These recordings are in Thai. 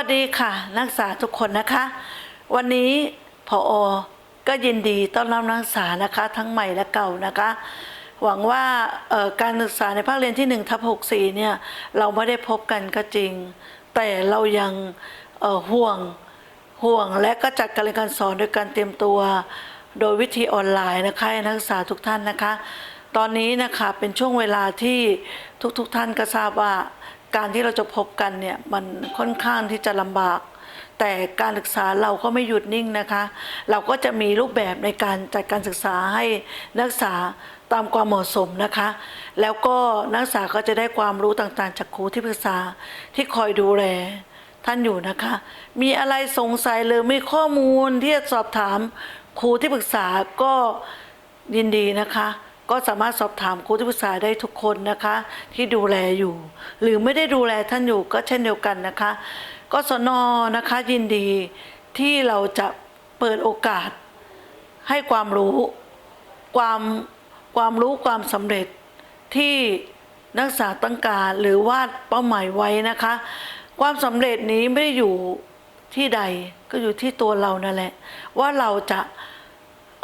ัสดีค่ะนักศึกษาทุกคนนะคะ วันนี้พออก็ยินดีต้อนรับนักศึกษานะคะทั้งใหม่และเก่านะคะ หวังว่าการศึกษาในภาคเรียนที่1ทับ64เนี่ยเราไม่ได้พบกันก็จริง แต่เรายังห่วงห่วงและก็จัดการเรียนการสอนโดยการเตรียมตัว โดยวิธีออนไลน์นะคะนักศึกษาทุกท่านนะคะ ตอนนี้นะคะเป็นช่วงเวลาที่ทุกๆทท่านก็ทราบว่า การที่เราจะพบกันเนี่ยมันค่อนข้างที่จะลำบาก แต่การศึกษาเราก็ไม่หยุดนิ่งนะคะ เราก็จะมีรูปแบบในการจัดการศึกษาให้นักศึกษาตามความเหมาะสมนะคะ แล้วก็นักศึกษาก็จะได้ความรู้ต่างๆ จากครูที่ปรึกษาที่คอยดูแลท่านอยู่นะคะ มีอะไรสงสัยหรือมีข้อมูลที่จะสอบถามครูที่ปรึกษาก็ยินดีนะคะ ก็สามารถสอบถามครูที่ปรึกษาได้ทุกคนนะคะ ที่ดูแลอยู่ หรือไม่ได้ดูแลท่านอยู่ก็เช่นเดียวกันนะคะกศนนะคะยินดีที่เราจะเปิดโอกาส ให้ความรู้ความความรู้ความสำเร็จที่นักศึกษาต้องการหรือวาดเป้าหมายไว้นะคะ ความสำเร็จนี้ไม่ได้อยู่ที่ใดก็อยู่ที่ตัวเรานั่นแหละ ว่าเราจะ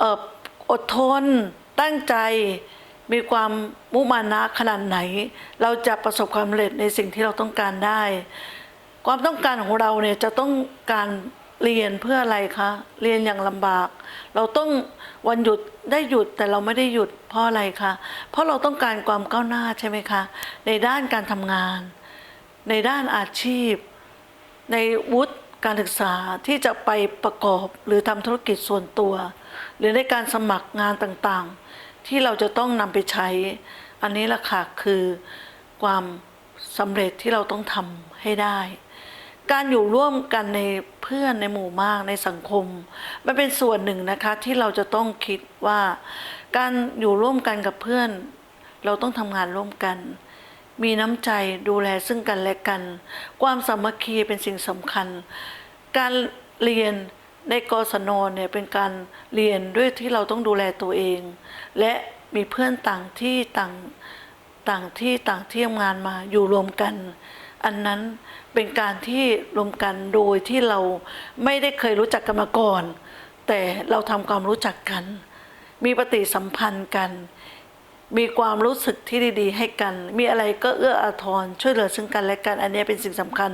อออดทน ตั้งใจมีความมุมานะขนาดไหน เราจะประสบความสำเร็จในสิ่งที่เราต้องการได้ ความต้องการของเราเนี่ยจะต้องการเรียนเพื่ออะไรคะ เรียนอย่างลำบาก เราต้องวันหยุดได้หยุดแต่เราไม่ได้หยุดเพราะอะไรคะ เพราะเราต้องการความก้าวหน้าใช่ไหมคะ ในด้านการทำงาน ในด้านอาชีพ ในวุฒิการศึกษาที่จะไปประกอบหรือทำธุรกิจส่วนตัว หรือในการสมัครงานต่างๆ ที่เราจะต้องนำไปใช้ อันนี้ละค่ะคือความสำเร็จที่เราต้องทำให้ได้ การอยู่ร่วมกันในเพื่อนในหมู่มากในสังคม มันเป็นส่วนหนึ่งนะคะที่เราจะต้องคิดว่า การอยู่ร่วมกันกับเพื่อน เราต้องทำงานร่วมกัน มีน้ำใจดูแลซึ่งกันและกัน ความสามัคคีเป็นสิ่งสำคัญ การเรียน ในกศนเนี่ยเป็นการเรียนด้วยที่เราต้องดูแลตัวเอง และมีเพื่อนต่างที่ต่างต่างที่ต่างที่ทำงานมาอยู่รวมกัน อันนั้นเป็นการที่รวมกันโดยที่เราไม่ได้เคยรู้จักกันมาก่อน แต่เราทำความรู้จักกัน มีปฏิสัมพันธ์กัน มีความรู้สึกที่ดีๆ ให้กัน มีอะไรก็เอื้ออาทรช่วยเหลือซึ่งกันและกัน อันนี้เป็นสิ่งสำคัญ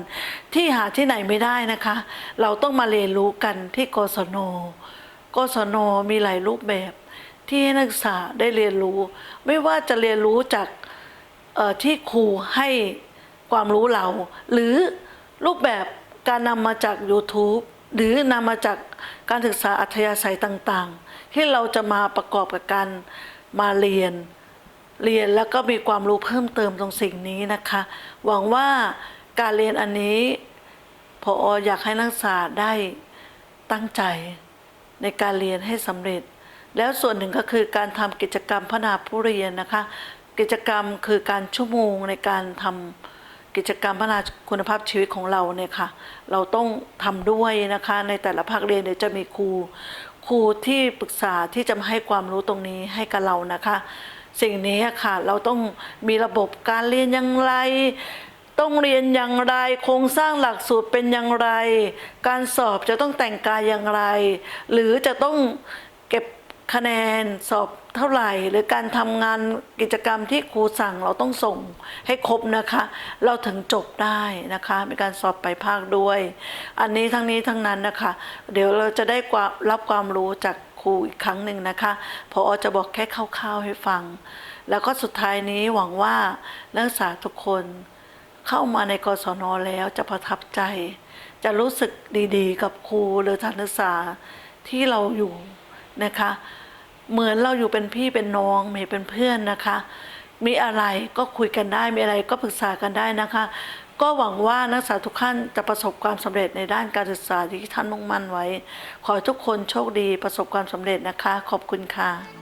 ที่หาที่ไหนไม่ได้นะคะ เราต้องมาเรียนรู้กันที่กศนกศนมีหลายรูปแบบที่นักศึกษาได้เรียนรู้ ไม่ว่าจะเรียนรู้จากที่ครูให้ความรู้เรา หรือรูปแบบการนำมาจาก YouTube หรือนำมาจากการศึกษาอัธยาศัยต่างๆ ที่เราจะมาประกอบกับการมาเรียน เรียนแล้วก็มีความรู้เพิ่มเติมตรงสิ่งนี้นะคะ หวังว่าการเรียนอันนี้พออยากให้นักศึกษาได้ตั้งใจในการเรียนให้สำเร็จ แล้วส่วนหนึ่งก็คือการทำกิจกรรมพัฒนาผู้เรียนนะคะ กิจกรรมคือการชั่วโมงในการทำกิจกรรมพัฒนาคุณภาพชีวิตของเราเนี่ยค่ะ เราต้องทำด้วยนะคะในแต่ละภาคเรียนเดี๋ยวจะมีครูครูที่ปรึกษาที่จะมาให้ความรู้ตรงนี้ให้กับเรานะคะ สิ่งนี้ค่ะ เราต้องมีระบบการเรียนอย่างไร ต้องเรียนอย่างไร โครงสร้างหลักสูตรเป็นอย่างไร การสอบจะต้องแต่งกายอย่างไร หรือจะต้องเก็บคะแนนสอบเท่าไหร่ หรือการทำงานกิจกรรมที่ครูสั่งเราต้องส่งให้ครบนะคะ เราถึงจบได้นะคะ มีการสอบไปภาคด้วย อันนี้ทั้งนี้ทั้งนั้นนะคะ เดี๋ยวเราจะได้รับความรู้จาก ครูอีกครั้งหนึ่งนะคะพอจะบอกแค่คร่าวๆให้ฟัง แล้วก็สุดท้ายนี้หวังว่านักศึกษาทุกคนเข้ามาในกศนแล้วจะประทับใจ จะรู้สึกดีๆ กับครูหรือทันศึกษาที่เราอยู่นะคะ เหมือนเราอยู่เป็นพี่เป็นน้องเมีเป็นเพื่อนนะคะ มีอะไรก็คุยกันได้มีอะไรก็ปรึกษากันได้นะคะ ก็หวังว่านักศึกษาทุกท่านจะประสบความสำเร็จในด้านการศึกษาที่ท่านมุ่งมั่นไว้ ขอให้ทุกคนโชคดีประสบความสำเร็จนะคะ ขอบคุณค่ะ